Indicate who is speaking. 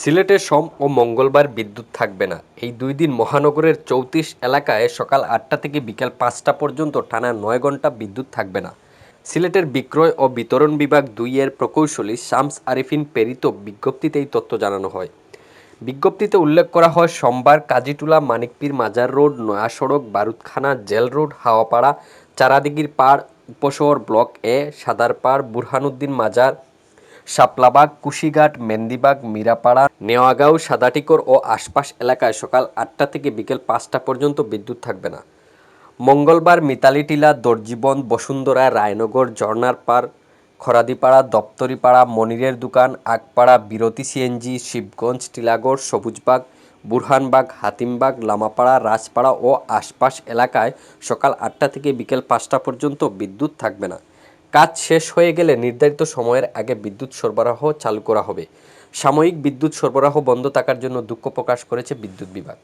Speaker 1: সিলেটে সোম ও মঙ্গলবার বিদ্যুৎ থাকবে না। এই দুই দিন মহানগরের চৌত্রিশ এলাকায় সকাল আটটা থেকে বিকাল পাঁচটা পর্যন্ত টানা নয় ঘণ্টা বিদ্যুৎ থাকবে না। সিলেটের বিক্রয় ও বিতরণ বিভাগ দুই এর প্রকৌশলী শামস আরিফিন প্রেরিত বিজ্ঞপ্তিতে এই তথ্য জানানো হয়। বিজ্ঞপ্তিতে উল্লেখ করা হয়, সোমবার কাজীটুলা মানিকপীর মাজার রোড, নয়া সড়ক, বারুদখানা জেল রোড, হাওয়াপাড়া, চারাদিঘির পাড়, উপশহর ব্লক এ সাদারপাড় বুরহানুদ্দিন মাজার শাপলাবাগ কুশিঘাট, মেন্দিবাগ, মিরাপাড়া, নেওয়াগাঁও, সাদাটিকর ও আশপাশ এলাকায় সকাল আটটা থেকে বিকেল পাঁচটা পর্যন্ত বিদ্যুৎ থাকবে না। মঙ্গলবার মিতালিটিলা, দর্জিবন, বসুন্ধরা, রায়নগর, ঝর্নার পাড়, খরাদিপাড়া, দপ্তরিপাড়া, মনিরের দোকান, আগপাড়া, বিরতি সিএনজি, শিবগঞ্জ, টিলাগড়, সবুজবাগ, বুরহানবাগ, হাতিমবাগ, লামাপাড়া, রাজপাড়া ও আশপাশ এলাকায় সকাল আটটা থেকে বিকেল পাঁচটা পর্যন্ত বিদ্যুৎ থাকবে না। কাজ শেষ হয়ে গেলে নির্ধারিত সময়ের আগে বিদ্যুৎ সরবরাহ চালু করা হবে। সাময়িক বিদ্যুৎ সরবরাহ বন্ধ থাকার জন্য দুঃখ প্রকাশ করেছে বিদ্যুৎ বিভাগ।